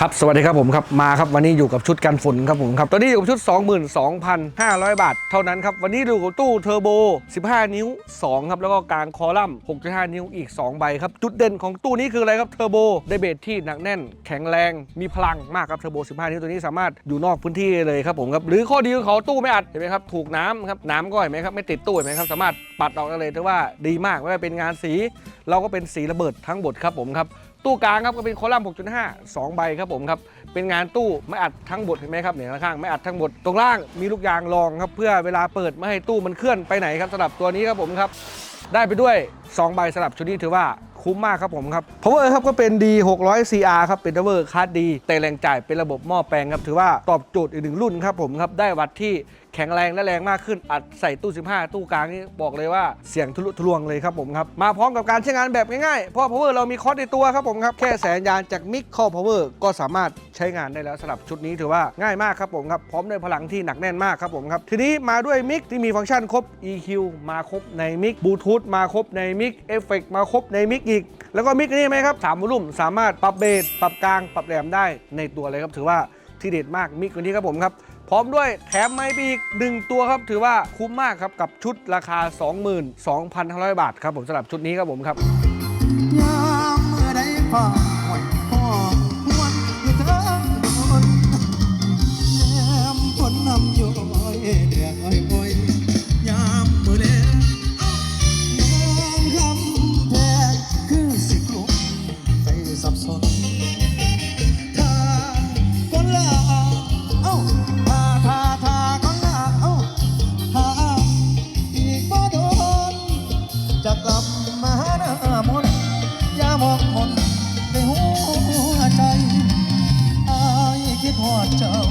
ครับสวัสดีครับผมครับมาครับวันนี้อยู่กับชุดกันฝนครับผมครับตอนนี้อยู่กับชุด 22,500 บาท เท่านั้นครับวันนี้ดูกับตู้เทอร์โบ 15 นิ้ว 2 ครับ แล้วก็กลางคอลัมน์ 6.5 นิ้วอีก 2 ใบครับ จุดเด่นของตู้นี้คืออะไรครับเทอร์โบได้เบสที่หนักแน่น แข็งแรงมีพลังมากครับเทอร์โบ 15 นิ้วตัวนี้สามารถอยู่นอกพื้นที่เลยครับผมครับหรือข้อดีของเขาตู้ไม่อัดเห็นไหมครับถูกน้ำครับน้ำก็เห็นไหมครับไม่ติดตู้เห็นไหมครับสามารถปัดออกได้เลยถือว่าดีมากไม่ว่าเป็นงานสี เราก็เป็นสีระเบิดทั้งหมดครับผมครับตู้กลางครับก็เป็นคอลัมน์ 6.5 2 ใบครับผมครับเป็นงานตู้ไม่อัดทั้งบทเห็นไหมครับเนี่ยข้างไม่อัดทั้งบทตรงล่างมีลูกยางรองครับเพื่อเวลาเปิดไม่ให้ตู้มันเคลื่อนไปไหนครับสำหรับตัวนี้ครับผมครับได้ไปด้วย2ใบสำหรับชุดนี้ถือว่า คุ้มมากครับผมครับ power ครับก็เป็น D 600 CR ครับเป็น power คาดดีแต่แรงจ่ายเป็นระบบหม้อแปลงครับถือว่าตอบโจทย์อีกหนึ่งรุ่นครับผมครับได้วัดที่แข็งแรงและแรงมากขึ้น อัดใส่ตู้ 15 ตู้กลางนี่บอกเลยว่าเสียงทะลุทะลวงเลยครับผมครับ มาพร้อมกับการใช้งานแบบง่ายๆ เพราะ power เรามีคอร์สในตัวครับผมครับ แค่แสนยานจากมิกเข้า power ก็สามารถใช้งานได้แล้วสำหรับชุดนี้ถือว่าง่ายมากครับผมครับ พร้อมด้วยพลังที่หนักแน่นมากครับผมครับ ทีนี้มาด้วยมิกที่มีฟังก์ชันครบ EQ มาครบในมิกบลูทูธมาครบในมิกเอฟเฟกมาครบในมิกอีก แล้วก็มิกนี่ไหมครับสามวอลุ่มสามารถปรับเบสปรับกลางปรับแหลมได้ในตัวเลยครับถือว่าที่เด็ดมากมิกตัวนี้ครับผมครับพร้อมด้วยแถมไม้ปีกหนึ่งตัวครับ ถือว่าคุ้มมากครับกับชุดราคา 22,500 บาทครับผมสำหรับชุดนี้ครับผมครับเ Chacha.